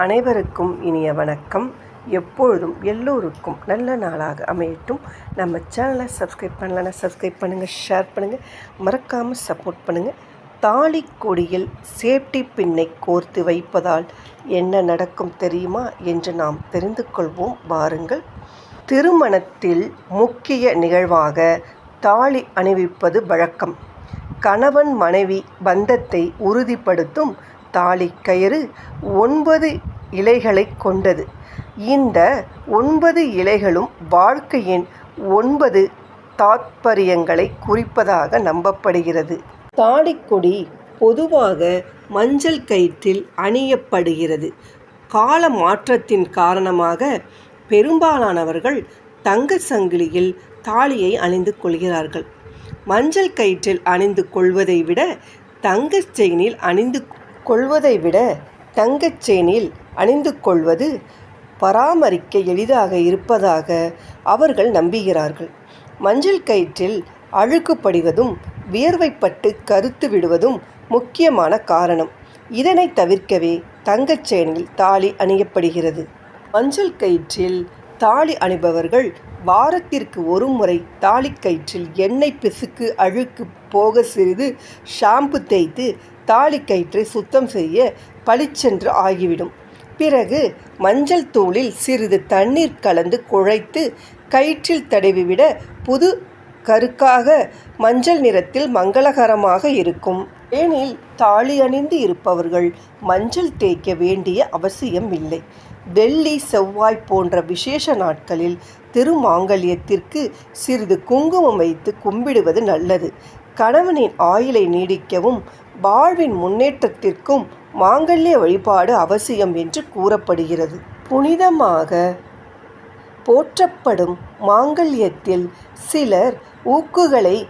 அனைவருக்கும் இனிய வணக்கம். எப்பொழுதும் எல்லோருக்கும் நல்ல நாளாக அமையட்டும். நம்ம சேனலை சப்ஸ்கிரைப் பண்ணலன்னா சப்ஸ்கிரைப் பண்ணுங்கள் ஷேர் பண்ணுங்கள் மறக்காமல் சப்போர்ட் பண்ணுங்கள் தாலி கொடியில் சேஃப்டி பின்னை கோர்த்து வைப்பதால் என்ன நடக்கும் தெரியுமா என்று நாம் தெரிந்து கொள்வோம். வாருங்கள். திருமணத்தில் முக்கிய நிகழ்வாக தாலி அணிவிப்பது வழக்கம். கணவன் மனைவி பந்தத்தை உறுதிப்படுத்தும் தாலிக்கயிறு ஒன்பது இலைகளைக் கொண்டது. இந்த ஒன்பது இலைகளும் வாழ்க்கையின் ஒன்பது தாத்பரியங்களை குறிப்பதாக நம்பப்படுகிறது. தாடிக்கொடி பொதுவாக மஞ்சள் கயிற்றில் அணியப்படுகிறது. கால மாற்றத்தின் காரணமாக பெரும்பாலானவர்கள் தங்கச் சங்கிலியில் தாலியை அணிந்து கொள்கிறார்கள். மஞ்சள் கயிற்றில் அணிந்து கொள்வதை விட தங்கச் செயினில் அணிந்து கொள்வதை விட தங்கச் செயினில் அணிந்து கொள்வது பராமரிக்க எளிதாக இருப்பதாக அவர்கள் நம்புகிறார்கள். மஞ்சள் கயிற்றில் அழுக்கு படிவதும் வியர்வைப்பட்டு கருத்து விடுவதும் முக்கியமான காரணம். இதனை தவிர்க்கவே தங்கச் செயினில் தாலி அணியப்படுகிறது. மஞ்சள் கயிற்றில் தாலி அணிபவர்கள் வாரத்திற்கு ஒரு ஒருமுறை தாலிக்கயிற்றில் எண்ணெய் பிசுக்கு அழுக்கு போக சிறிது ஷாம்பு தேய்த்து தாலிக்கயிற்றை சுத்தம் செய்ய பளிச்சென்று ஆகிவிடும். பிறகு மஞ்சள் தூளில் சிறிது தண்ணீர் கலந்து குழைத்து கயிற்றில் தடவிவிட புது கருக்காக மஞ்சள் நிறத்தில் மங்களகரமாக இருக்கும். ஏனில் தாலி அணிந்து இருப்பவர்கள் மஞ்சள் தேய்க்க வேண்டிய அவசியம் இல்லை. வெள்ளி செவ்வாய் போன்ற விசேஷ நாட்களில் திருமாங்கல்யத்திற்கு சிறிது குங்குமம் வைத்து கும்பிடுவது நல்லது. கணவனின் ஆயுளை நீடிக்கவும் வாழ்வின் முன்னேற்றத்திற்கும் மாங்கல்ய வழிபாடு அவசியம் என்று கூறப்படுகிறது. புனிதமாக போற்றப்படும் மாங்கல்யத்தில் சிலர் ஊக்குகளை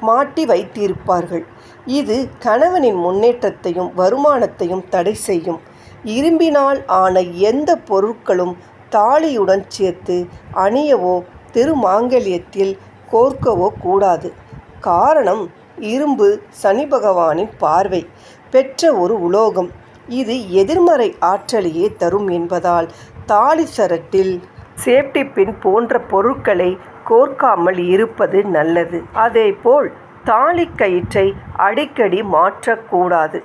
மாட்டி வைத்திருப்பார்கள். இது கணவனின் முன்னேற்றத்தையும் வருமானத்தையும் தடை செய்யும். இரும்பினால் ஆன எந்த பொருட்களும் தாலியுடன் சேர்த்து அணியவோ திருமாங்கல்யத்தில் கோர்க்கவோ கூடாது. காரணம் இரும்பு சனிபகவானின் பார்வை பெற்ற ஒரு உலோகம். இது எதிர்மறை ஆற்றலையே தரும் என்பதால் தாலி சரட்டில் சேஃப்டி பின் போன்ற பொருட்களை கோர்க்காமல் இருப்பது நல்லது. அதேபோல் தாலிக்கயிற்றை அடிக்கடி மாற்றக்கூடாது.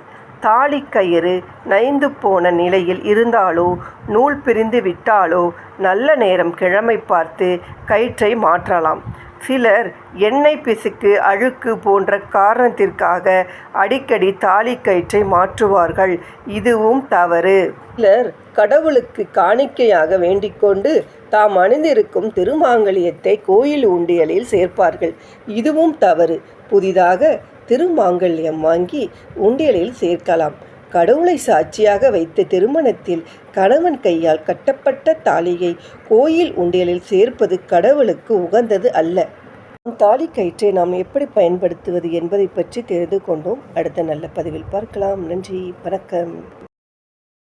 தாலிக்கயிறு நைந்து போன நிலையில் இருந்தாலோ நூல் பிரிந்து விட்டாலோ நல்ல நேரம் கிழமை பார்த்து கயிற்றை மாற்றலாம். சிலர் எண்ணெய் பிசுக்கு அழுக்கு போன்ற காரணத்திற்காக அடிக்கடி தாலிக்கயிற்றை மாற்றுவார்கள். இதுவும் தவறு. சிலர் கடவுளுக்கு காணிக்கையாக வேண்டிக்கொண்டு தாம் அணிந்திருக்கும் திருமாங்கல்யத்தை கோயில் உண்டியலில் சேர்ப்பார்கள். இதுவும் தவறு. புதிதாக திருமாங்கல்யம் வாங்கி உண்டியலில் சேர்க்கலாம். கடவுளை சாட்சியாக வைத்த திருமணத்தில் கணவன் கையால் கட்டப்பட்ட தாலியை கோயில் உண்டியலில் சேர்ப்பது கடவுளுக்கு உகந்தது அல்ல. நம் தாலிக்கயிற்றை நாம் எப்படி பயன்படுத்துவது என்பதை பற்றி தெரிந்து கொண்டோம். அடுத்த நல்ல பதிவில் பார்க்கலாம். நன்றி வணக்கம்.